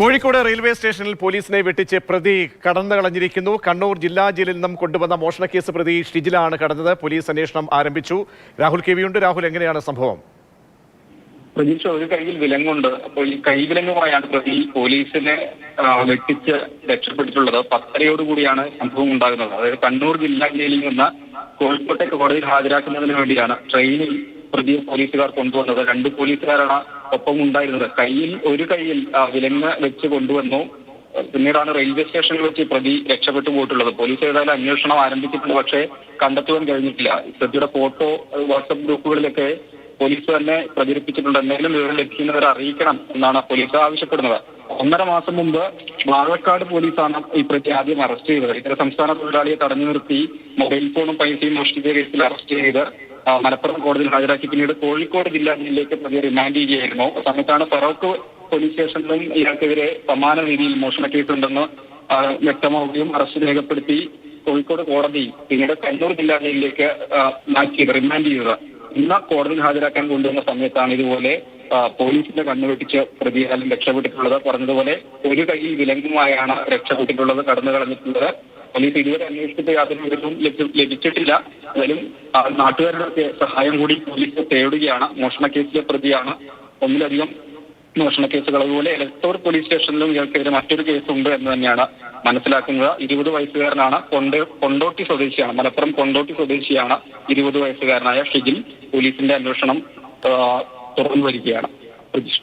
Kozhikode railway സ്റ്റേഷനിൽ പോലീസിനെ വെട്ടിച്ച് പ്രതി കടന്നു കളഞ്ഞിരിക്കുന്നു കണ്ണൂർ ജില്ലാ ജയിലിൽ നിന്നും കൊണ്ടുവന്ന മോഷണ കേസ് പ്രതി ഷിജിലാണ് കടന്നത്. പോലീസ് അന്വേഷണം ആരംഭിച്ചു. രാഹുൽ കെ വിയുണ്ട് രാഹുൽ എങ്ങനെയാണ് സംഭവം? പ്രതീക്ഷ ഒരു കയ്യിൽ വിലങ്ങുണ്ട്. അപ്പോൾ ഈ കൈവിലങ്ങുമായാണ് പ്രതി പോലീസിനെ വെട്ടിച്ച് രക്ഷപ്പെട്ടിട്ടുള്ളത്. പത്തരയോടുകൂടിയാണ് സംഭവം ഉണ്ടാകുന്നത്. അതായത് കണ്ണൂർ ജില്ലാ ജയിലിൽ നിന്ന് കോഴിക്കോട്ടേക്ക് കോടതിയിൽ ഹാജരാക്കുന്നതിന് വേണ്ടിയാണ് ട്രെയിനിൽ പ്രതിയെ പോലീസുകാർ കൊണ്ടുവന്നത്. രണ്ട് പോലീസുകാരാണ് ഒപ്പം ഉണ്ടായിരുന്നത്. കയ്യിൽ ഒരു കയ്യിൽ വിലങ്ങ് വെച്ച് കൊണ്ടുവന്നു. പിന്നീടാണ് റെയിൽവേ സ്റ്റേഷനിൽ വെച്ച് പ്രതി രക്ഷപ്പെട്ടു പോയിട്ടുള്ളത്. പോലീസ് ഏതായാലും അന്വേഷണം ആരംഭിച്ചിട്ടുണ്ട് പക്ഷേ കണ്ടെത്തുവാൻ കഴിഞ്ഞിട്ടില്ല. പ്രതിയുടെ ഫോട്ടോ വാട്സപ്പ് ഗ്രൂപ്പുകളിലൊക്കെ പോലീസ് തന്നെ പ്രചരിപ്പിച്ചിട്ടുണ്ട്. എന്തെങ്കിലും വിവരം ലഭിക്കുന്നവരെ അറിയിക്കണം എന്നാണ് പോലീസ് ആവശ്യപ്പെടുന്നത്. ഒന്നര മാസം മുമ്പ് വാഴക്കാട് പോലീസാണ് ഈ പ്രതി ആദ്യം അറസ്റ്റ് ചെയ്തത്. ഇതര സംസ്ഥാന തൊഴിലാളിയെ തടഞ്ഞു നിർത്തി മൊബൈൽ ഫോണും പൈസയും മോഷ്ടിച്ച കേസിൽ അറസ്റ്റ് ചെയ്ത് മലപ്പുറം കോടതിയിൽ ഹാജരാക്കി. പിന്നീട് കോഴിക്കോട് ജില്ലാ ജയിലിലേക്ക് പ്രതി റിമാൻഡ് ചെയ്യുകയായിരുന്നു. സമയത്താണ് ഫറോക്ക് പോലീസ് സ്റ്റേഷനിലും ഇയാൾക്കെതിരെ സമാന രീതിയിൽ മോഷണ ആ, വ്യക്തമാവുകയും അറസ്റ്റ് രേഖപ്പെടുത്തി കോഴിക്കോട് കോടതി പിന്നീട് കണ്ണൂർ ജില്ലാ ജയിലിലേക്ക് മാറ്റി റിമാൻഡ് ചെയ്തത്. ഇന്ന് കോടതിയിൽ ഹാജരാക്കാൻ കൊണ്ടുവന്ന സമയത്താണ് ഇതുപോലെ പോലീസിന്റെ കണ്ണുവെട്ടിച്ച് പ്രതിയാലും രക്ഷപ്പെട്ടിട്ടുള്ളത്. പറഞ്ഞതുപോലെ ഒരു കൈയിൽ വിലങ്ങുമായാണ് രക്ഷപ്പെട്ടിട്ടുള്ളത് കടന്നു കളഞ്ഞിട്ടുള്ളത് പോലീസ് ഇതുവരെ അന്വേഷിച്ചിട്ട് യാതൊരു വിവരവും ലഭിച്ചിട്ടില്ല. എന്നാലും നാട്ടുകാരുടെ സഹായം കൂടി പോലീസ് തേടുകയാണ്. മോഷണ കേസിലെ പ്രതിയാണ്. ഒന്നിലധികം മോഷണ കേസുകൾ. അതുപോലെ എലക്ടോർ പോലീസ് സ്റ്റേഷനിലും ഇയാൾക്കെതിരെ മറ്റൊരു കേസുണ്ട് എന്ന് തന്നെയാണ് മനസ്സിലാക്കുന്നത്. ഇരുപത് വയസ്സുകാരനാണ് കൊണ്ട കൊണ്ടോട്ടി സ്വദേശിയാണ്. മലപ്പുറം കൊണ്ടോട്ടി സ്വദേശിയാണ് ഇരുപത് വയസ്സുകാരനായ ഷിജിൽ പോലീസിന്റെ അന്വേഷണം തുറന്നു വരികയാണ്. പ്രതീക്ഷ